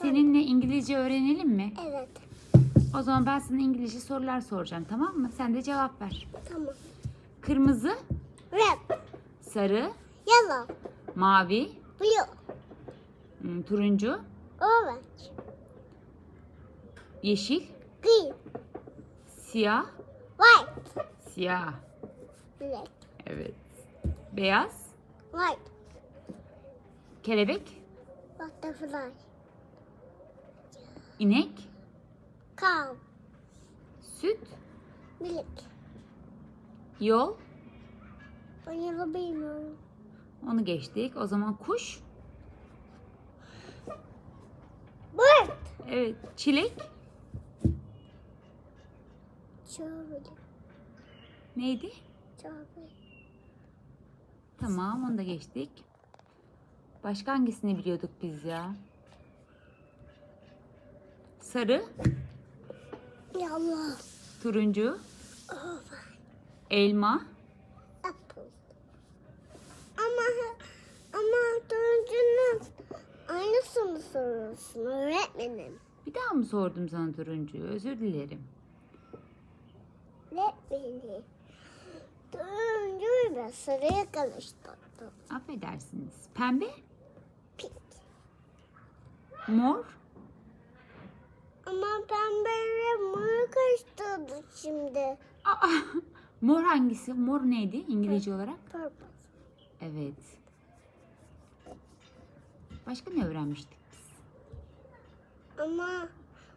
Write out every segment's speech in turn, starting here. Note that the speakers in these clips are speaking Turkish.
Seninle İngilizce öğrenelim mi? Evet. O zaman ben sana İngilizce sorular soracağım tamam mı? Sen de cevap ver. Tamam. Kırmızı, Red. sarı, Yellow. mavi, Blue. hmm, turuncu, Orange. yeşil, Green. siyah, White. siyah. Black. Evet. Beyaz, White. kelebek, Butterfly. İnek, Cow. süt, Milk. yol. Vanilla bean. Onu geçtik. O zaman kuş. Bird. Evet. Çilek. Strawberry. Neydi? Strawberry. Tamam onu da geçtik. Başka hangisini biliyorduk biz ya? Sarı, Yellow. turuncu, elma, Apple. Ama ama turuncunun aynısını soruyorsun öğretmenim. Bir daha mı sordum sana turuncuyu? Özür dilerim. Öğretmenim. Turuncuyla sarıya karıştırdım. Affedersiniz. Pembe, Pink. mor, Ama pembeyle moru karıştırdım şimdi. Aa, mor hangisi? Mor neydi İngilizce olarak? Purple. Evet. Başka ne öğrenmiştik biz? Ama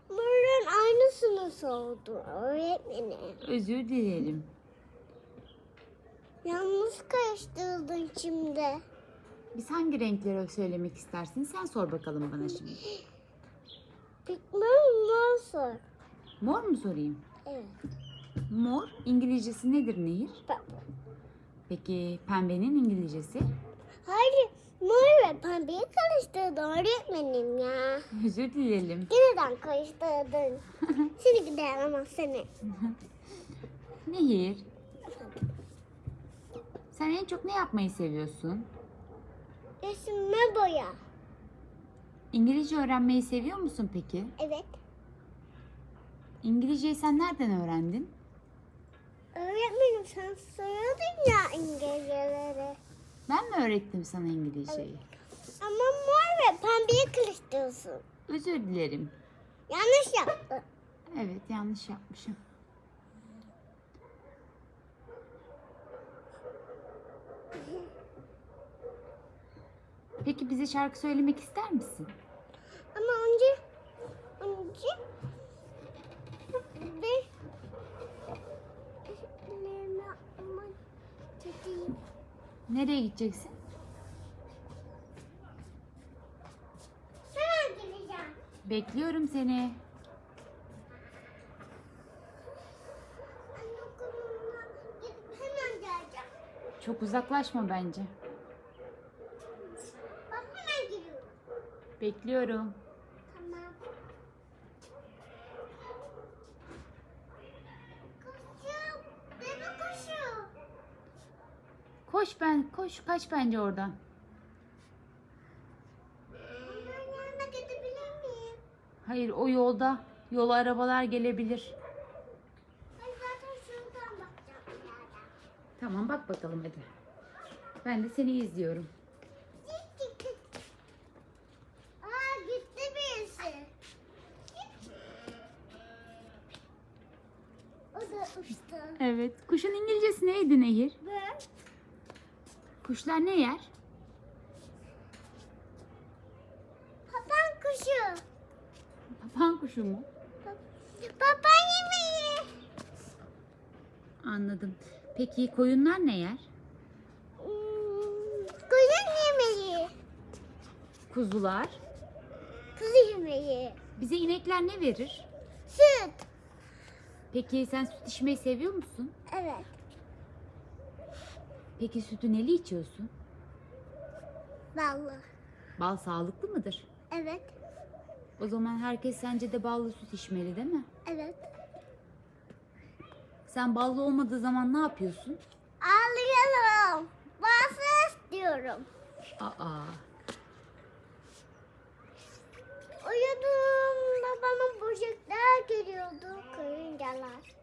morun aynısını sordu öğretmenim. Özür dilerim. Yalnız karıştırdın şimdi. Biz hangi renkleri söylemek istersin? Sen sor bakalım bana şimdi. Bilmem nasıl. Mor mu sorayım? Evet. Mor İngilizcesi nedir Nehir? Purple. Peki pembenin İngilizcesi? Hayır, mor ve pembeyi karıştırdın öğretmenim ya. Özür dilerim. Yeniden karıştırdın. Seni gidelim ama seni. Nehir, sen en çok ne yapmayı seviyorsun? Resimle boya. İngilizce öğrenmeyi seviyor musun peki? Evet. İngilizceyi sen nereden öğrendin? Öğretmenim sen soruyordun ya İngilizceleri. Ben mi öğrettim sana İngilizceyi? Ama mor ve pembeyi karıştırıyorsun. Özür dilerim. Yanlış yaptın. Evet yanlış yapmışım. Peki bize şarkı söylemek ister misin? Ama önce önce tutayım. Nereye gideceksin? Hemen gideceğim. Bekliyorum seni. Hemen geleceğim. Çok uzaklaşma bence. Bak hemen geliyorum. Bekliyorum. Koş ben, koş kaç bence oradan. Hayır o yolda. Yola arabalar gelebilir. Yerden. Tamam bak bakalım hadi. Ben de seni izliyorum. Uçtu. Evet. Kuşun İngilizcesi neydi Nehir? Kuşlar ne yer? papan kuşu. Papan kuşu mu? Papan yemeği. Anladım. Peki koyunlar ne yer? Hmm, Koyun yemeği. Kuzular. Kuzu yemeği. Bize inekler ne verir? Süt. Peki sen süt içmeyi seviyor musun? Evet. Peki sütü neli içiyorsun? Ballı. Bal sağlıklı mıdır? Evet. O zaman herkes sence de ballı süt içmeli değil mi? Evet. Sen ballı olmadığı zaman ne yapıyorsun? Ağlıyorum. Bazı istiyorum. Aa, babama böcekler geliyordu. Karıncalar.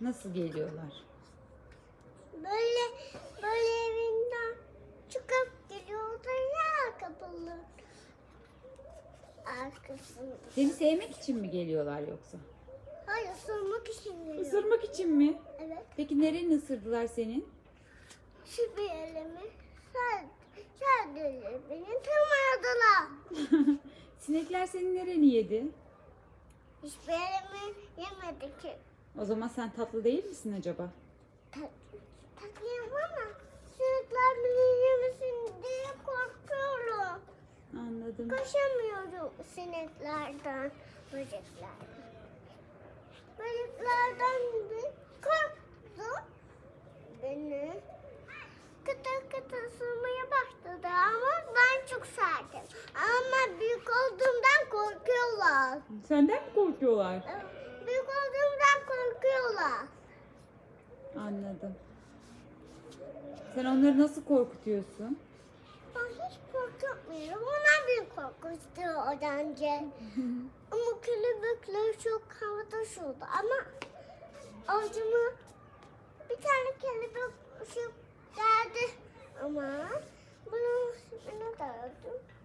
Nasıl geliyorlar? Böyle böyle evinden çıkıp geliyordu ya kapalı. Arkasını. Seni sevmek için mi geliyorlar yoksa? Hayır ısırmak için geliyor. Isırmak için mi? Evet. Peki nereni ısırdılar senin? Şu bir elimi. Sen, sen de elimi. Tırmaladılar. Sinekler senin nereni yedi? Hiçbir elimi yemedi ki. O zaman sen tatlı değil misin acaba? Tat, tatlıyım ama sinekler beni yemesin diye korkuyorum. Anladım. Kaçamıyorum sineklerden. Böceklerden bir korktu beni. Kıtır kıtır ısırmaya başladı ama ben çok sertim. Ama büyük olduğumdan korkuyorlar. Senden mi korkuyorlar? Büyük olduğumdan korkuyorlar. Anladım. Sen onları nasıl korkutuyorsun? Ben hiç korkutmuyorum. Onlar beni korkuttu o önce. Ama kelebekler çok havada şurada. Ama ağzıma bir tane kelebek şu geldi. Ama bunu bana dağıttı.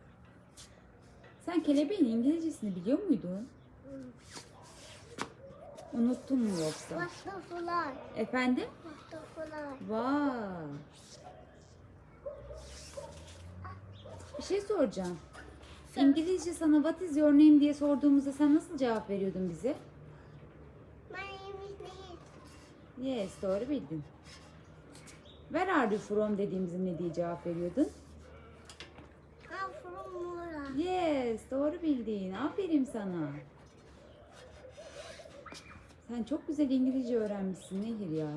Sen kelebeğin İngilizcesini biliyor muydun? Unuttun mu yoksa? Butterfly. Efendim? Butterfly. Vay. Bir şey soracağım. İngilizce sana what is your name diye sorduğumuzda sen nasıl cevap veriyordun bize? My name is Nate. Yes, doğru bildin. Where are you from dediğimizde ne diye cevap veriyordun? Yes, doğru bildin. Aferin sana. Sen çok güzel İngilizce öğrenmişsin Nehir ya.